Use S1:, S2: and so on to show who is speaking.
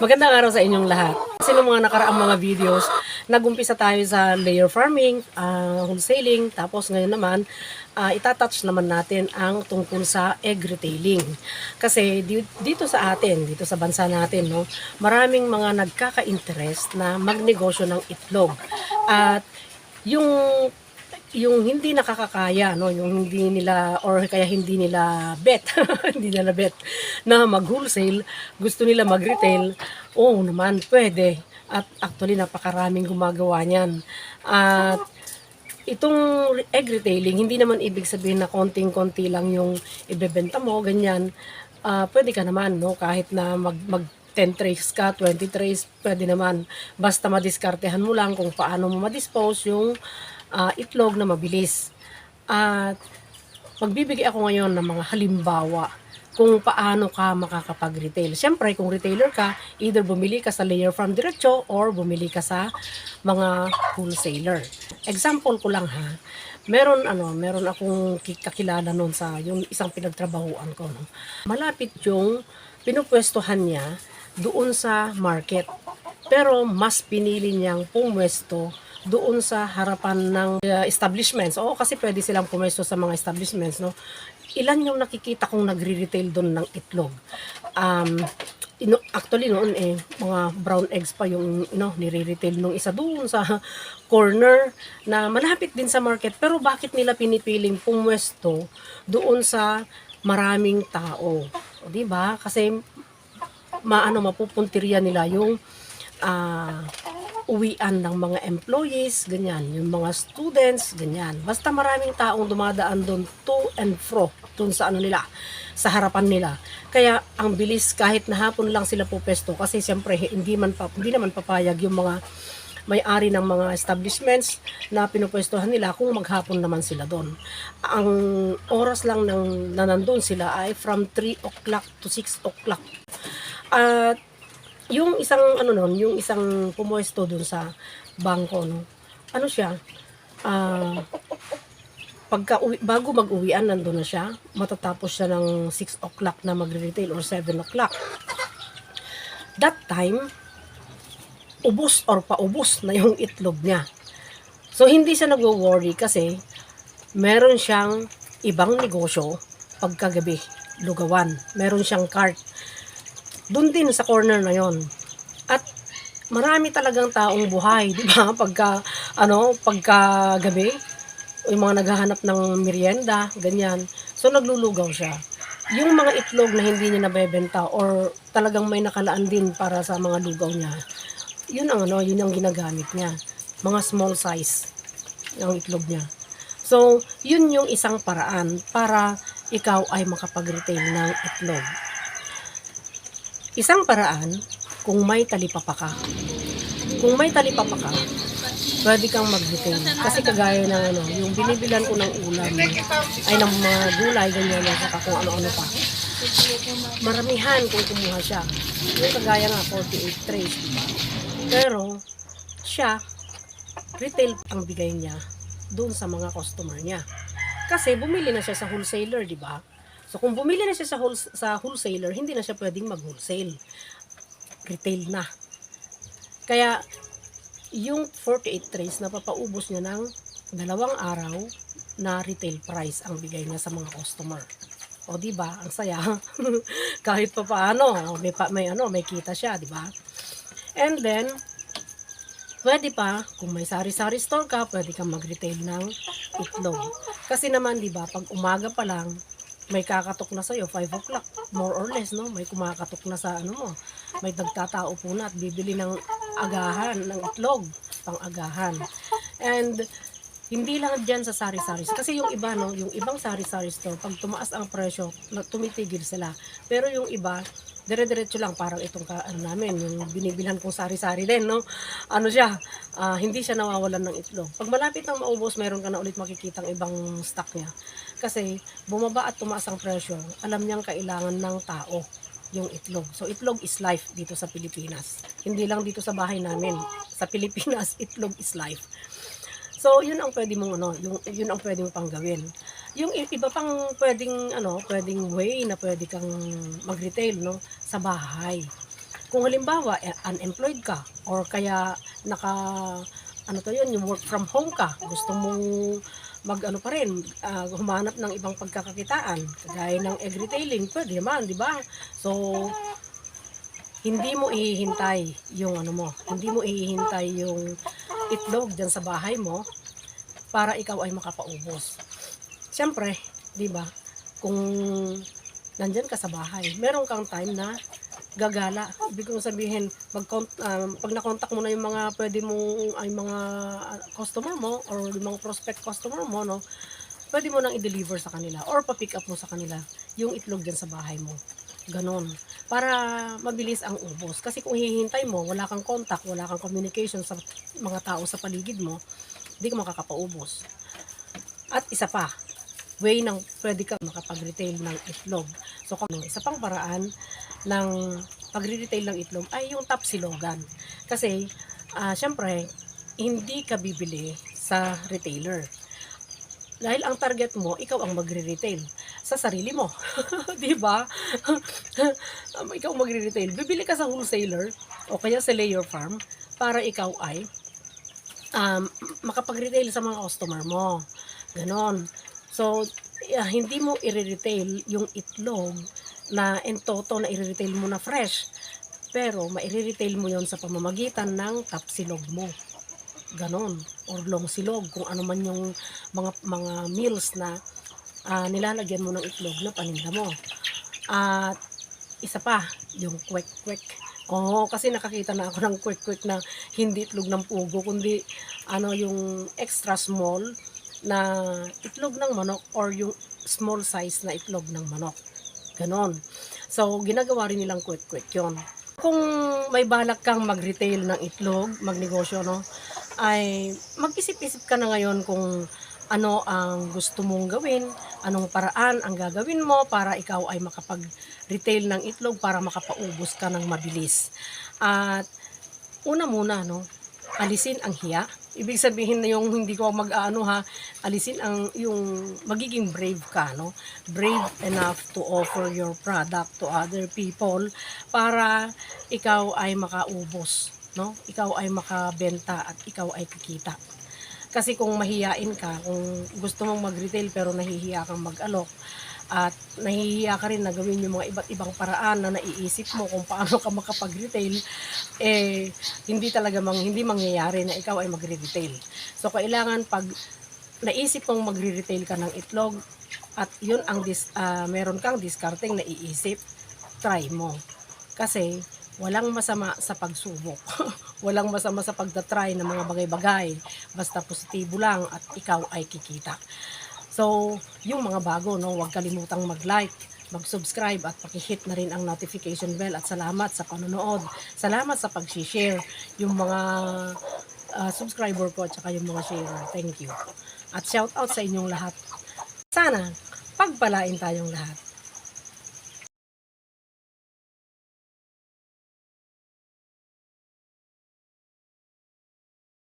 S1: Magandang araw sa inyong lahat. Kasi ng mga nakaraang mga videos, nagumpisa tayo sa layer farming, ah, wholesaling, tapos ngayon naman, ah, itatouch naman natin ang tungkol sa egg retailing. Kasi di- dito sa atin, dito sa bansa natin, no, maraming mga nagkaka-interest na magnegosyo ng itlog. At yung yung hindi nakakakaya no? Yung hindi nila or kaya hindi nila bet hindi nila bet na mag wholesale gusto nila mag retail oo naman pwede. At actually napakaraming gumagawa niyan. At itong egg retailing hindi naman ibig sabihin na konting-konti lang yung ibebenta mo ganyan. Ah, pwede ka naman no? Kahit na mag mag 10 trays ka, 20 trays, pwede naman. Basta madiskartehan mo lang kung paano mo ma-dispose yung ah, itlog na mabilis. At magbibigay ako ngayon ng mga halimbawa kung paano ka makakapag-retail. Siyempre, kung retailer ka, either bumili ka sa layer from diretso or bumili ka sa mga wholesaler. Example ko lang ha. Meron ano, meron akong ki- kakilala noon sa yung isang pinagtrabahuan ko no. Malapit yung pinupwestuhan niya doon sa market. Pero mas pinili niyang pumwesto doon sa harapan ng uh, establishments. Oo, kasi pwede silang pumwesto sa mga establishments, no? Ilan yung nakikita kong nagre-retail doon ng itlog? Um, ino, actually noon eh, mga brown eggs pa yung ino, nire-retail nung isa doon sa corner na malapit din sa market. Pero bakit nila pinipiling pumwesto doon sa maraming tao? O, di ba? Kasi maano mapupuntirya nila yung ah, uwian ng mga employees, ganyan, yung mga students, ganyan. Basta maraming taong dumadaan doon to and fro, doon sa ano nila, sa harapan nila. Kaya ang bilis kahit na hapon lang sila pupesto kasi siyempre hindi man pa, hindi naman papayag yung mga may-ari ng mga establishments na pinupwestuhan nila kung maghapon naman sila doon. Ang oras lang ng na nandun sila ay from 3 o'clock to 6 o'clock. At yung isang ano nun, yung isang pumuesto dun sa bangko no. Ano siya? Ah pagka uwi, bago mag-uwian nandun na siya, matatapos siya ng 6 o'clock na magre-retail or 7 o'clock. That time, ubos or paubos na yung itlog niya. So, hindi siya nagwo-worry kasi meron siyang ibang negosyo pagkagabi, lugawan. Meron siyang cart. Doon din sa corner na yon. At marami talagang taong buhay, di ba? Pagka, ano, pagka gabi, yung mga naghahanap ng merienda, ganyan. So, naglulugaw siya. Yung mga itlog na hindi niya nabebenta or talagang may nakalaan din para sa mga lugaw niya, yun ang ano, yun ang ginagamit niya. Mga small size ng itlog niya. So, yun yung isang paraan para ikaw ay makapag-retail ng itlog. Isang paraan, kung may talipapa ka. Kung may talipapa ka, pwede kang mag-retail. Kasi kagaya ng ano, yung binibilan ko ng ulam, ay ng mga gulay, ganyan, at saka kung ano-ano pa. Maramihan kung kumuha siya. Yung kagaya nga, 48 trays, di ba? Pero, siya, retail ang bigay niya doon sa mga customer niya. Kasi bumili na siya sa wholesaler, di ba? So kung bumili na siya sa, wholes- sa wholesaler, hindi na siya pwedeng mag-wholesale. Retail na. Kaya yung 48 trays napapaubos niya ng dalawang araw na retail price ang bigay niya sa mga customer. O di ba? Ang saya. Kahit pa paano, may pa, may ano, may kita siya, di ba? And then pwede pa kung may sari-sari store ka, pwede kang mag-retail ng itlog. Kasi naman, di ba, pag umaga pa lang, may kakatok na sa'yo, 5 o'clock, more or less, no? May kumakatok na sa ano mo. May nagtatao po na at bibili ng agahan, ng itlog, pang agahan. And, hindi lang dyan sa sari-sari. Kasi yung iba, no, yung ibang sari-sari store, pag tumaas ang presyo, tumitigil sila. Pero yung iba, dire-diretso lang, parang itong ka, ano namin, yung binibilhan kong sari-sari din, no? Ano siya, ah, hindi siya nawawalan ng itlog. Pag malapit ang maubos, meron ka na ulit makikita ibang stock niya. Kasi bumaba at tumaas ang presyo, alam niyang kailangan ng tao yung itlog. So itlog is life dito sa Pilipinas. Hindi lang dito sa bahay namin. Sa Pilipinas, itlog is life. So, yun ang pwede mong ano, yung yun ang pwede mong pang gawin. Yung iba pang pwedeng ano, pwedeng way na pwede kang mag-retail no sa bahay. kung halimbawa eh, unemployed ka or kaya naka ano to yun, yung work from home ka, gusto mong mag ano pa rin, ah, humanap ng ibang pagkakakitaan, kagaya ng egg retailing, pwede naman, di ba? So, hindi mo ihihintay yung ano mo, hindi mo ihihintay yung itlog dyan sa bahay mo para ikaw ay makapaubos. Siyempre, di ba, kung nandyan ka sa bahay, meron kang time na gagala. Ibig kong sabihin, mag um, pag na-contact mo na yung mga pwede mong ay mga ah, customer mo or yung mga prospect customer mo, no, pwede mo nang i-deliver sa kanila or pa-pick up mo sa kanila yung itlog dyan sa bahay mo. Ganon. Para mabilis ang ubos. Kasi kung hihintay mo, wala kang contact, wala kang communication sa mga tao sa paligid mo, hindi ka makakapaubos. At isa pa, way ng pwede ka makapag-retail ng itlog. So, kung isa pang paraan ng pag-retail ng itlog ay yung tapsilogan. Kasi, ah syempre, hindi ka bibili sa retailer. Dahil ang target mo, ikaw ang magre-retail sa sarili mo. 'Di ba? Um, ikaw ang magre-retail. Bibili ka sa wholesaler o kaya sa layer farm para ikaw ay um, makapag-retail sa mga customer mo. Ganon. So, ah, hindi mo i-retail yung itlog na en toto na i-retail mo na fresh. Pero, mai-retail mo yon sa pamamagitan ng tapsilog mo. Ganon. Or long silog. Kung ano man yung mga, mga meals na ah, nilalagyan mo ng itlog na paninda mo. At isa pa, yung kwek-kwek. Oo, kasi nakakita na ako ng kwek-kwek na hindi itlog ng pugo, kundi ano yung extra small na itlog ng manok or yung small size na itlog ng manok. Ganon. So, ginagawa rin nilang kwek-kwek yun. Kung may balak kang mag-retail ng itlog, magnegosyo, no, ay mag-isip-isip ka na ngayon kung ano ang gusto mong gawin, anong paraan ang gagawin mo para ikaw ay makapag-retail ng itlog para makapaubos ka ng mabilis. At una muna, no, alisin ang hiya. Ibig sabihin na yung hindi ko mag-ano ha, alisin ang yung magiging brave ka, no? Brave enough to offer your product to other people para ikaw ay makaubos, no? Ikaw ay makabenta at ikaw ay kikita. Kasi kung mahiyain ka, kung gusto mong mag-retail pero nahihiya kang mag-alok, at nahihiya ka rin na gawin yung mga iba't ibang paraan na naiisip mo kung paano ka makapag-retail, eh, hindi talaga mang, hindi mangyayari na ikaw ay magre-retail. So, kailangan pag naisip mong magre-retail ka ng itlog, at yun ang dis, ah, meron kang discarding na iisip, try mo. Kasi, walang masama sa pagsubok. walang masama sa pagtatry ng mga bagay-bagay. Basta positibo lang at ikaw ay kikita. So, yung mga bago, no, huwag kalimutang mag-like, mag-subscribe at pakihit na rin ang notification bell at salamat sa panonood. Salamat sa pag-share yung mga ah, subscriber ko at saka yung mga sharer. Thank you. At shout out sa inyong lahat. Sana pagpalain tayong lahat.